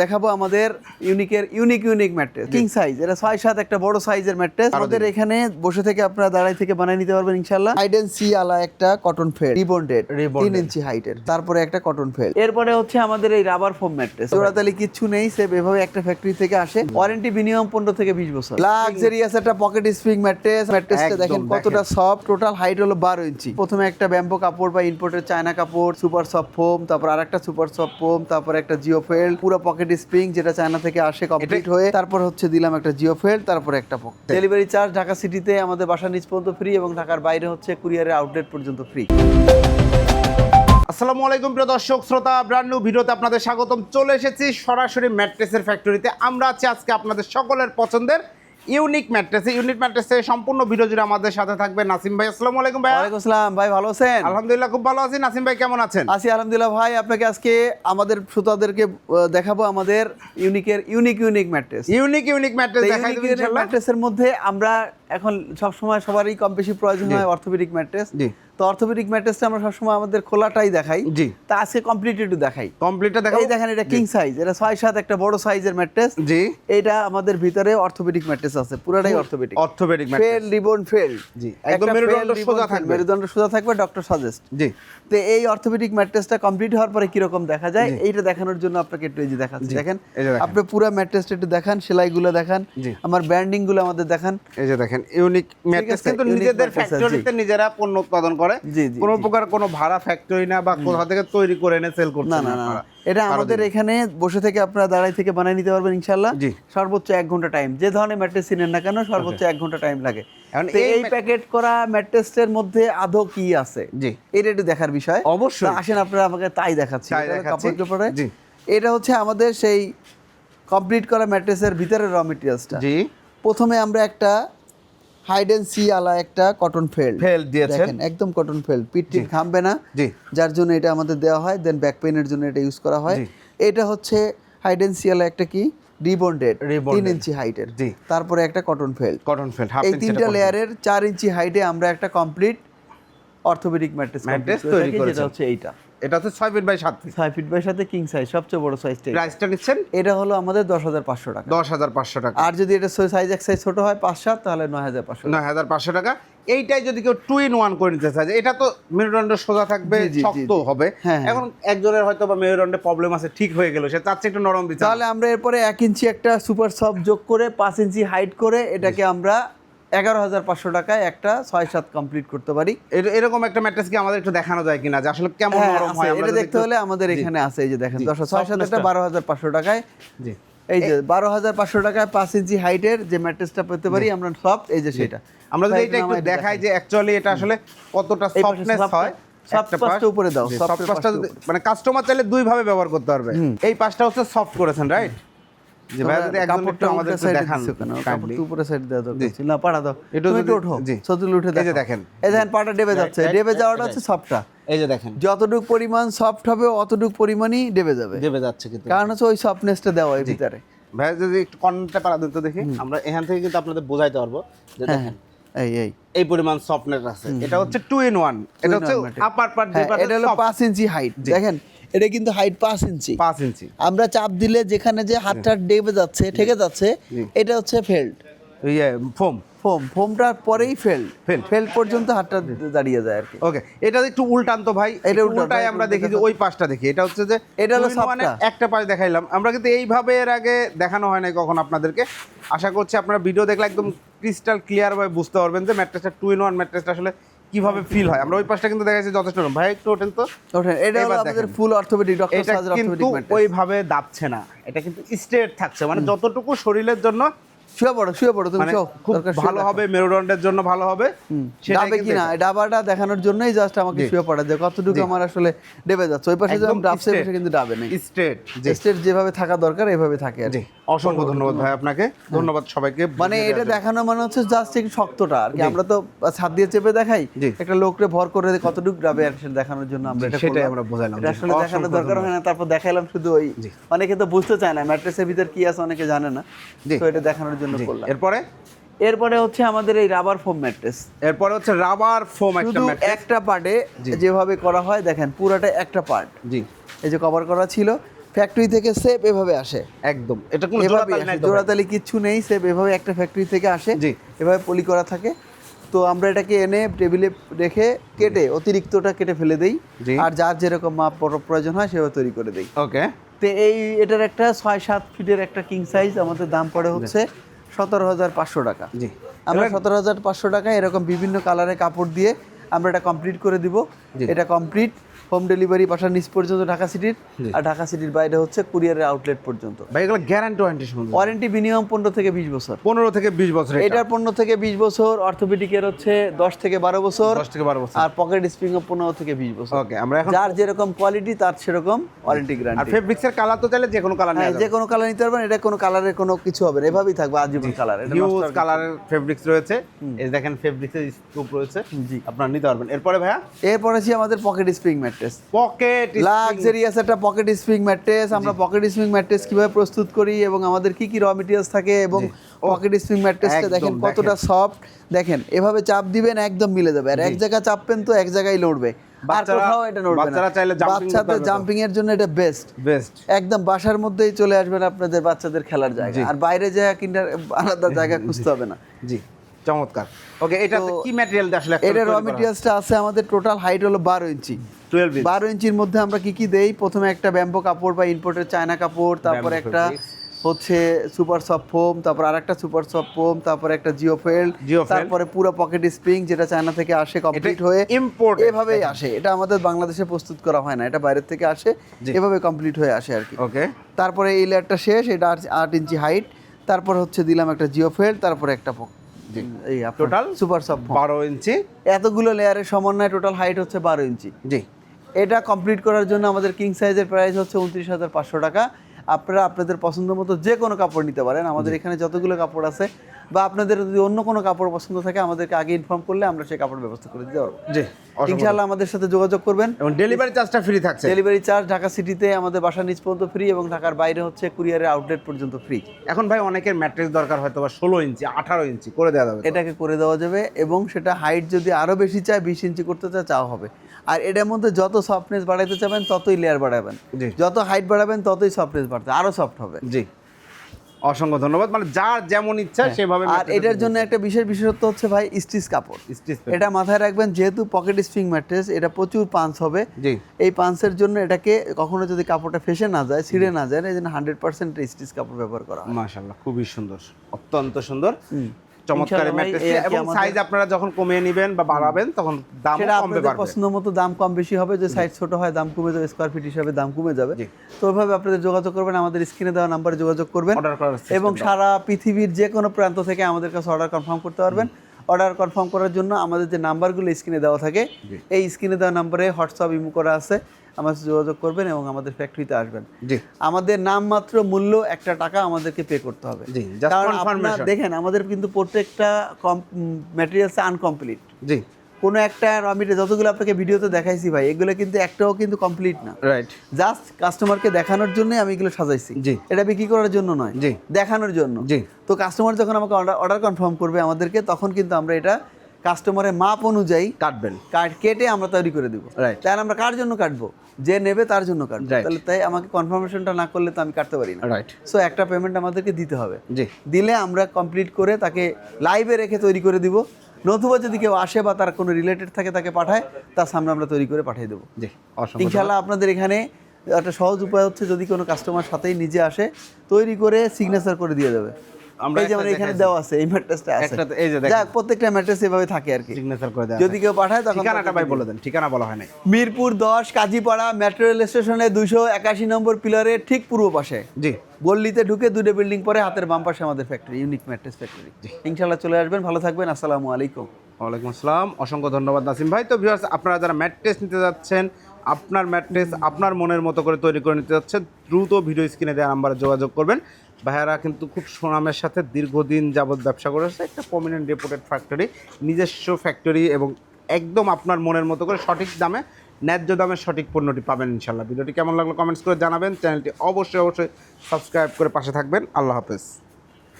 দেখাবো আমাদের ইউনিকের unique unique mattress king size এটা ছয় সাত একটা বড় সাইজের ম্যাট্রেস আমাদের এখানে বসে থেকে আপনারা দাঁড়াই থেকে বানিয়ে নিতে পারবেন ইনশাল্লাহ হাইড এন্ড সি আলা একটা কটন ফেল রিবন্ডেড। তিন ইঞ্চি হাইটের তারপরে একটা কটন ফেল এরপরে হচ্ছে আমাদের এই রাবার ফোম ম্যাট্রেস জোড়াতালি কিচ্ছু নেই সে এভাবে একটা ফ্যাক্টরি থেকে আসে। ওয়ারেন্টি মিনিমাম পনেরো থেকে বিশ বছর। লাক্সারিয়াস একটা পকেট স্প্রিং ম্যাট্রেস ম্যাট্রেসটা দেখেন কতটা সফট টোটাল হাইট হলো বারো ইঞ্চি। প্রথমে একটা ব্যাম্বো কাপড় বা ইম্পোর্টের চায়না কাপড় সুপার সফট ফোম তারপর আরেকটা সুপার সফট ফোম তারপর একটা জিও ফেল পুরো পকেট স্প্রিং যেটা চায়না থেকে আসে কমপ্লিট হয়ে তারপর হচ্ছে দিলাম একটা জিও ফেল তারপর একটা পকেট ডেলিভারি চার্জ ঢাকা সিটিতে আমাদের বাসা নিচ পর্যন্ত ফ্রি এবং ঢাকার বাইরে হচ্ছে কুরিয়ারের আউটলেট পর্যন্ত ফ্রি আসসালামু আলাইকুম প্রিয় দর্শক শ্রোতা ব্র্যান্ড নিউ ভিডিওতে আপনাদের স্বাগতম। চলে এসেছি সরাসরি ম্যাট্রেসের ফ্যাক্টরিতে আমরা আছি আজকে আপনাদের সকলের পছন্দের ইউনিক ম্যাট্রেস ইউনিক ম্যাট্রেসে সম্পূর্ণ ভিডিও জুড়ে আমাদের সাথে থাকবে নাসিম ভাই। আসসালামু আলাইকুম ভাই ওয়ালাইকুম আসসালাম ভাই ভালো আছেন? আলহামদুলিল্লাহ খুব ভালো আছি। নাসিম ভাই কেমন আছেন? আছি আলহামদুলিল্লাহ ভাই আপনাকে আজকে আমাদের শ্রোতাদেরকে দেখাবো আমাদের ইউনিকের unique unique mattress. Unique unique mattress দেখাই ইনশাআল্লাহ ম্যাট্রেসের মধ্যে আমরা এখন সবসময় সবারই কম বেশি প্রয়োজন। হয় অর্থোপেডিক ম্যাট্রেস জি। তো অর্থোপেডিক ম্যাট্রেসটা আমরা সবসময় আমাদের খোলাটাই দেখাই। জি। তা আজকে কমপ্লিট একটু দেখাই। কমপ্লিটটা দেখাও এই দেখেন এটা কিং সাইজ এটা ছয় সাত একটা বড় সাইজের ম্যাট্রেস জি। এটা আমাদের ভিতরে অর্থোপেডিক ম্যাট্রেস আছে পুরোটাই অর্থোপেডিক অর্থোপেডিক ফেল রিবন ফেল জি, একদম মেরুদণ্ড সোজা থাকবে। মেরুদণ্ড সোজা থাকবে ডক্টর সাজেস্ট জি। তো এই অর্থোপেডিক ম্যাট্রেসটা কমপ্লিট হওয়ার পরে কীরকম দেখা যায় এইটা দেখানোর জন্য আপনাকে একটু এই যে দেখাচ্ছি দেখেন। আপনি পুরো ম্যাট্রেসটা একটু দেখান সেলাইগুলো দেখান জি। আমার ব্র্যান্ডিংগুলো আমাদের দেখান। এই যে দেখেন ইউনিক ম্যাট্রেস কিন্তু নিজেদের ফ্যাক্টরিতে নিজেরা পণ্য উৎপাদন করে। কোনো প্রকার কোনো ভাড়া ফ্যাক্টরি না বা কোথা থেকে তৈরি করে এনে সেল না না না। এটা আমাদের এখানে বসে থেকে আপনারা দাঁড়াই থেকে বানিয়ে নিতে পারবেন ইনশাল্লাহ সর্বোচ্চ এক ঘণ্টা টাইম যে ধরনের ম্যাট্রেস কিনেন না কেন সর্বোচ্চ এক ঘণ্টা টাইম লাগে। এই প্যাকেট করা ম্যাট্রেসের মধ্যে আদৌ কি আছে? জি। এটা একটু দেখার বিষয়। অবশ্যই। আসেন আপনারা আমাকে তাই দেখাচ্ছি। এটা কাপড় চোপড়ে। এটা হচ্ছে আমাদের সেই কমপ্লিট করা ম্যাট্রেসের ভিতরে র মেটেরিয়ালসটা জি। প্রথমে আমরা একটা হাইড এন্ড সি আলা একটা কটন ফেল Felt দিয়েছেন। একদম কটন ফেল পিঠ টিট ঘামবে না। জি। যার জন্য এটা আমাদের দেওয়া হয় দেন ব্যাক পেইনের জন্য এটা ইউজ করা হয়। এটা হচ্ছে হাইড এন্ড সি আলা একটা কি? রিবন্ডেড। তিন ইঞ্চি হাইটের জি। তারপরে একটা কটন ফেল কটন হাফ এই তিনটা লেয়ারের চার ইঞ্চি হাইটে আমরা একটা কমপ্লিট অর্থোপেডিক ম্যাট্রেস তৈরি করেছি যেটা হচ্ছে এইটা। এটা হচ্ছে ছয় ফিট বাই সাত ফিট। ছয় ফিট বাই সাথে কিং সাইজ সবচেয়ে বড় সাইজটা প্রাইসটা নিচ্ছেন? এটা হলো আমাদের দশ হাজার পাঁচশো টাকা। দশ হাজার পাঁচশো টাকা। আর যদি এটা সাইজ এক সাইজ ছোট হয় পাঁচ সাত তাহলে নয় হাজার পাঁচশো নয় হাজার পাঁচশো টাকা। এইটাই যদি কেউ টু ইন ওয়ান করে নিতে চায় এটা তো মেরুদণ্ড সোজা থাকবে শক্ত হবে। হ্যাঁ, হ্যাঁ। এখন একজনের হয়তো বা মেরুদণ্ডে প্রবলেম আছে ঠিক হয়ে গেল সে চাচ্ছে একটু নরম বিচার। তাহলে আমরা এরপরে এক ইঞ্চি একটা সুপার সফট যোগ করে পাঁচ ইঞ্চি হাইট করে এটাকে আমরা এগারো হাজার পাঁচশো টাকায় একটা ছয় সাত কমপ্লিট করতে পারি। এরকম একটা ম্যাট্রেস কি আমাদের একটু দেখানো যায় কিনা? যে আসলে কেমন হ্যাঁ, নরম হয় এটা দেখতে হলে আমাদের এখানে আছে এই যে দেখেন। দশ ছয় সাত একটা বারো হাজার পাঁচশো টাকায়। জি। এই যে বারো হাজার পাঁচশো টাকায় পাঁচ ইঞ্চি হাইটের যে ম্যাট্রেসটা পেতে পারি আমরা সফট এই যে সেটা। আমরা যদি এটা একটু দেখাই যে অ্যাকচুয়ালি এটা আসলে কতটা সফটনেস হয় উপরে দাও, মানে কাস্টমার চাইলে দুই ভাবে ব্যবহার করতে পারবে। এই পাশটা হচ্ছে সফট করেছেন রাইট যে ভাই যদি একজন একটু আমাদের একটু দেখান kindly। উপরে সাইড দেওয়া দরকার ছিল। না পাড়া দাও। একটু একটু ওঠো জি। সতুল উঠে এই যে দেখেন। এই দেখেন পাটা ডেবে যাচ্ছে। ডেবে যাওয়াটা হচ্ছে সফটটা এই যে দেখেন। যতটুকু পরিমাণ সফট হবে অতটুকু পরিমাণই ডেবে যাবে। দেবে যাচ্ছে কিন্তু। কারণ হচ্ছে ওই সফটনেসটা দেওয়া এর ভিতরে। ভাই যদি একটু কর্নারটা পারা দিতে দেখি। আমরা এখান থেকে কিন্তু আপনাদের বোঝাইতে পারব যে হ্যাঁ দেখেন। এই এই। এই পরিমাণ সফটনেস আছে। এটা হচ্ছে টু ইন ওয়ান এটা হচ্ছে। আপার পার্ট হ্যাঁ, এটা হলো পাঁচ ইঞ্চি হাইট দেখেন এটা কিন্তু হাইট পাঁচ ইঞ্চি। পাঁচ ইঞ্চি। আমরা চাপ দিলে যেখানে যে হাতটা ডেবে যাচ্ছে ঠেকে যাচ্ছে এটা হচ্ছে ফেল্ড ইয়ে ফোম ফোম ফোমটার পরেই ফেল্ড Failed। ফেল্ড পর্যন্ত হাতটা দাঁড়িয়ে যায় আর কি। ওকে এটা একটু উল্টান তো ভাই। এটা উল্টাই আমরা দেখি যে ওই পাশটা দেখি। এটা হচ্ছে যে এটা হলো সবটা। একটা পাশ দেখাইলাম। আমরা কিন্তু এইভাবে এর আগে দেখানো হয় নাই কখন আপনাদেরকে। আশা করছি আপনারা ভিডিও দেখলে একদম ক্রিস্টাল ক্লিয়ার ভাবে বুঝতে পারবেন যে ম্যাট্রেসটা টু ইন ওয়ান ম্যাট্রেসটা আসলে কীভাবে ফিল হয়? আমরা ওই পাশটা কিন্তু দেখাইছি যথেষ্ট নরম। ভাই একটু ওঠেন তো। ওঠেন এটা হলো আমাদের ফুল অর্থোপেডিক ডক্টর সাজার অর্থোপেডিক ওইভাবে দাবছে না। এটা কিন্তু স্ট্রেট থাকছে। মানে যতটুকু শরীরের জন্য শুয়ে পড়ো শুয়ে পড়ো তুমি মানে খুব ভালো হবে মেরুদণ্ডের জন্য ভালো হবে ডাবে কি না ডাবাটা দেখানোর জন্যই জাস্ট আমাকে শুয়ে পড়া কতটুকু আমার আসলে ডেবে যাচ্ছে। ওই পাশে যেমন straight। কিন্তু ডাবে নেই। স্ট্রেট যেভাবে থাকা দরকার এভাবে থাকে আর অসংখ্য ধন্যবাদ ভাই আপনাকে। ধন্যবাদ সবাইকে মানে এটা দেখানো মানে হচ্ছে জাস্ট একটু শক্তটা আর কি। আমরা তো ছাদ দিয়ে চেপে দেখাই। একটা লোকরে ভর করে কতটুকু ডাবে আর সেটা দেখানোর জন্য আমরা এটা সেটাই আমরা জি। আসলে দেখানোর দরকার হয় না তারপর দেখাইলাম শুধু ওই অনেকে তো বুঝতে চায় না ম্যাট্রেসের ভিতর কি আছে অনেকে জানে না। তো এটা দেখানোর জন্য করলাম। এরপরে? এরপরে হচ্ছে আমাদের এই রাবার ফোম ম্যাট্রেস এরপরে হচ্ছে রাবার ফোম একটা ম্যাট্রেস একটা পার্টে যেভাবে করা হয় দেখেন পুরাটা একটা পার্ট জি। এই যে কভার করা ছিল ফ্যাক্টরি থেকে সেপ এভাবে আসে। একদম। এটা কোনো জোড়াতালি কিচ্ছু নেই সেপ এভাবে একটা ফ্যাক্টরি থেকে আসে। জি। এভাবে পলি করা থাকে। তো আমরা এটাকে এনে টেবিলে রেখে কেটে অতিরিক্তটা কেটে ফেলে দেই। আর যার যেরকম মাপ পর- প্রয়োজন হয় সেভাবে তৈরি করে দেই। ওকে তো এই এটার একটা ছয় সাত ফিটের একটা কিং সাইজ আমাদের দাম পড়ে হচ্ছে। সতেরো হাজার পাঁচশো টাকা। জি। আমরা সতেরো হাজার পাঁচশো টাকা এরকম বিভিন্ন কালারে কাপড় দিয়ে আমরা এটা কমপ্লিট করে দিব। এটা কমপ্লিট হোম ডেলিভারি পাঠার নিচ পর্যন্ত ঢাকা সিটির আর ঢাকা সিটির বাইরে হচ্ছে কুরিয়ারের আউটলেট পর্যন্ত। ভাই এগুলো গ্যারান্টি ওয়ারেন্টি সম্বন্ধে। ওয়ারেন্টি মিনিমাম পনেরো থেকে বিশ বছর। পনেরো থেকে বিশ বছর এটা। এটার পনেরো থেকে বিশ বছর অর্থোপেডিকের হচ্ছে দশ থেকে বারো বছর দশ থেকে বারো বছর। আর পকেট স্প্রিং পনেরো থেকে বিশ বছর। ওকে আমরা এখন যার যেরকম কোয়ালিটি তার সেরকম ওয়ারেন্টি গ্যারান্টি আর ফেব্রিক্সের কালার তো চাইলে যে কোনো কালার হ্যাঁ নেওয়া যে কোনো কালার নিতে পারবেন এটা কোনো কালারের কোনো কিছু হবে না। এভাবেই থাকবে আজীবন কালার এটা হিউজ। কালারের ফেব্রিক্স রয়েছে। এই দেখেন ফেব্রিক্সের স্কুপ রয়েছে। জি। আপনারা নিতে পারবেন। এরপরে ভাইয়া? এরপরে আছে আমাদের pocket spring mattress pocket luxurious একটা পকেট স্প্রিং ম্যাট্রেস আমরা পকেট স্প্রিং ম্যাট্রেস কীভাবে প্রস্তুত করি এবং আমাদের কি কি র মেটেরিয়ালস থাকে এবং পকেট স্প্রিং ম্যাট্রেসটা দেখেন। কতটা সফট দেখেন এভাবে চাপ দিবেন একদম মিলে যাবে। আর এক জায়গায় চাপবেন তো এক জায়গায় লড়বে বাচ্চাদের জাম্পিং এর জন্য এটা বেস্ট বেস্ট একদম বাসার মধ্যেই চলে আসবেন আপনাদের বাচ্চাদের খেলার জায়গা। আর বাইরে যায় কিন্ডার আলাদা জায়গা খুঁজতে হবে না। জি। চমৎকার। ওকে এটা কি ম্যাটেরিয়াল আসলে এটা র মেটেরিয়ালসটা আছে আমাদের টোটাল হাইট হলো বারো ইঞ্চি। বারো ইঞ্চির মধ্যে আমরা কি কি দেই? প্রথমে একটা ব্যাম্বো কাপড় বা ইম্পোর্টের চায়না কাপড় তারপর একটা হচ্ছে সুপার সফট ফোম তারপর আরেকটা সুপার সফট ফোম তারপর একটা জিও ফেল Geofoil। তারপরে পুরো পকেট স্প্রিং যেটা চায়না থেকে আসে কমপ্লিট হয়ে import এভাবেই আসে। এটা আমাদের বাংলাদেশে প্রস্তুত করা হয় না। এটা বাইরের থেকে আসে। এভাবে কমপ্লিট হয়ে আসে আর কি। ওকে তারপরে এই লেয়ারটা শেষ এটা আট- ইঞ্চি হাইট তারপর হচ্ছে দিলাম একটা জিও ফেল তারপরে একটা এই টোটাল সুপার সফট বারো ইঞ্চি। এতগুলো লেয়ারের সমন্বয়ে টোটাল হাইট হচ্ছে বারো ইঞ্চি। জি। এটা কমপ্লিট করার জন্য আমাদের কিং সাইজের প্রাইস হচ্ছে উনত্রিশ হাজার পাঁচশো টাকা। আপনারা আপনাদের পছন্দ মতো যে কোনো কাপড় নিতে পারেন। আমাদের এখানে যতগুলো কাপড় আছে বা আপনাদের যদি অন্য কোনো কাপড় পছন্দ থাকে আমাদেরকে আগে ইনফর্ম করলে আমরা সেই কাপড় ব্যবস্থা করে দিতে পারব। জি ইনশাআল্লাহ আমাদের সাথে যোগাযোগ করবেন। এবং ডেলিভারি চার্জটা ফ্রি থাকছে। ডেলিভারি চার্জ ঢাকা সিটিতে আমাদের বাসা নিচ পর্যন্ত ফ্রি এবং ঢাকার বাইরে হচ্ছে কুরিয়ারের আউটলেট পর্যন্ত ফ্রি এখন ভাই অনেকের ম্যাট্রেস দরকার হয়তো বা ষোলো ইঞ্চি আঠারো ইঞ্চি করে দেওয়া যাবে। এটাকে করে দেওয়া যাবে এবং সেটা হাইট যদি আরও বেশি চায় বিশ ইঞ্চি করতে চায় চাও হবে। আর এটার মধ্যে যত সফটনেস বাড়াইতে চাবেন ততই লেয়ার বাড়াবেন। জি। যত হাইট বাড়াবেন ততই সফটনেস বাড়তে আরও সফট হবে। জি। অসংখ্য ধন্যবাদ। মানে যার যেমন ইচ্ছা সেভাবে আর এটার জন্য একটা বিশেষ বিশেষত্ব হচ্ছে ভাই স্টিচ কাপড়। স্টিচ এটা মাথায় রাখবেন যেহেতু পকেট স্প্রিং ম্যাট্রেস এটা প্রচুর পান্স হবে। এই পান্সের জন্য এটাকে কখনো যদি কাপড়টা ফেসে না যায় ছিঁড়ে না যায় এই জন্য হান্ড্রেড পার্সেন্ট স্টিচ কাপড় ব্যবহার করা হয়। মাশাআল্লাহ খুবই সুন্দর অত্যন্ত সুন্দর। চমৎকার এবং সাইজ আপনারা যখন কমিয়ে নেবেন বা বাড়াবেন তখন দাম কমবে পারবে। পছন্দ মতো দাম কম বেশি হবে যে সাইজ ছোট হয় দাম কমে যাবে স্কোয়ার ফিট হিসাবে দাম কমে যাবে। তো ওইভাবে আপনাদের যোগাযোগ করবেন আমাদের স্ক্রিনে দেওয়া নাম্বারে যোগাযোগ করবেন এবং সারা পৃথিবীর যে কোনো প্রান্ত থেকে আমাদের কাছে অর্ডার কনফার্ম করতে পারবেন। অর্ডার কনফার্ম করার জন্য আমাদের যে নাম্বারগুলো স্ক্রিনে দেওয়া থাকে এই স্ক্রিনে দেওয়া নাম্বারে হোয়াটসঅ্যাপ ইমো করা আছে আমার সাথে যোগাযোগ করবেন এবং আমাদের ফ্যাক্টরিতে আসবেন। আমাদের নামমাত্র মূল্য একটা টাকা আমাদেরকে পে করতে হবে। কারণ আপনার দেখেন আমাদের কিন্তু প্রত্যেকটা কম ম্যাটেরিয়ালস আনকমপ্লিট জি। কোনো একটা আমি যতগুলো আপনাকে ভিডিওতে দেখাইছি ভাই এগুলো কিন্তু একটাও কিন্তু কমপ্লিট না। রাইট জাস্ট কাস্টমারকে দেখানোর জন্যই আমি এগুলো সাজাইছি। জি। এটা বিক্রি করার জন্য নয় জি। দেখানোর জন্য। জি। তো কাস্টমার যখন আমাকে অর্ডার অর্ডার কনফার্ম করবে আমাদেরকে তখন কিন্তু আমরা এটা কাস্টমারের মাপ অনুযায়ী কাটবেন। কাট কেটে আমরা তৈরি করে দেবো। রাইট তাহলে আমরা কার জন্য কাটবো? যে নেবে তার জন্য কাটবো. তাহলে তাই আমাকে কনফার্মেশনটা না করলে তো আমি কাটতে পারি না। রাইট সো একটা পেমেন্ট আমাদেরকে দিতে হবে। জি। দিলে আমরা কমপ্লিট করে তাকে লাইভে রেখে তৈরি করে দিব। নতুবা যদি কেউ আসে বা তার কোনো রিলেটেড থাকে তাকে পাঠায় তার সামনে আমরা তৈরি করে পাঠিয়ে দেবো। জি ইনশাল্লাহ আপনাদের এখানে একটা সহজ উপায় হচ্ছে যদি কোনো কাস্টমার সাথেই নিজে আসে তৈরি করে সিগনেচার করে দিয়ে দেবে। আমরা এই যেমন একটা এখানে দেওয়া আছে এই ম্যাট্রেসটা আছে। এই যে দেখেন। প্রত্যেকটা ম্যাট্রেস এভাবে থাকে আর কি। সিগনেচার করে দেওয়া যদি কেউ পাঠায় তখন ঠিকানাটা ভাই বলে দেন ঠিকানা বলা হয় নাই। মিরপুর দশ কাজীপাড়া মেট্রো রেল স্টেশনে দুশো একাশি নম্বর পিলারের ঠিক পূর্ব পাশে। জি। গল্লিতে ঢুকে দুটো বিল্ডিং পরে হাতের বাম পাশে আমাদের ফ্যাক্টরি ইউনিক ম্যাট্রেস ফ্যাক্টরি ইনশাল্লাহ চলে আসবেন ভালো থাকবেন আসসালামু আলাইকুম। ওয়ালাইকুম আসসালাম। অসংখ্য ধন্যবাদ নাসিম ভাই। তো ভিউয়ার্স আপনারা যারা ম্যাট্রেস নিতে যাচ্ছেন আপনার ম্যাট্রেস আপনার মনের মতো করে তৈরি করে নিতে যাচ্ছেন দ্রুত ভিডিও স্ক্রিনে দেওয়া নাম্বারে যোগাযোগ করবেন। ভাইয়ারা কিন্তু খুব সুনামের সাথে দীর্ঘদিন যাবৎ ব্যবসা করে আসছে একটা প্রমিনেন্ট রেপুটেড ফ্যাক্টরি নিজস্ব ফ্যাক্টরি এবং একদম আপনার মনের মতো করে সঠিক দামে, ন্যায্য দামে সঠিক পণ্যটি পাবেন ইনশাল্লাহ। ভিডিওটি কেমন লাগল কমেন্টস করে জানাবেন। চ্যানেলটি অবশ্যই অবশ্যই সাবস্ক্রাইব করে পাশে থাকবেন। আল্লাহ হাফেজ।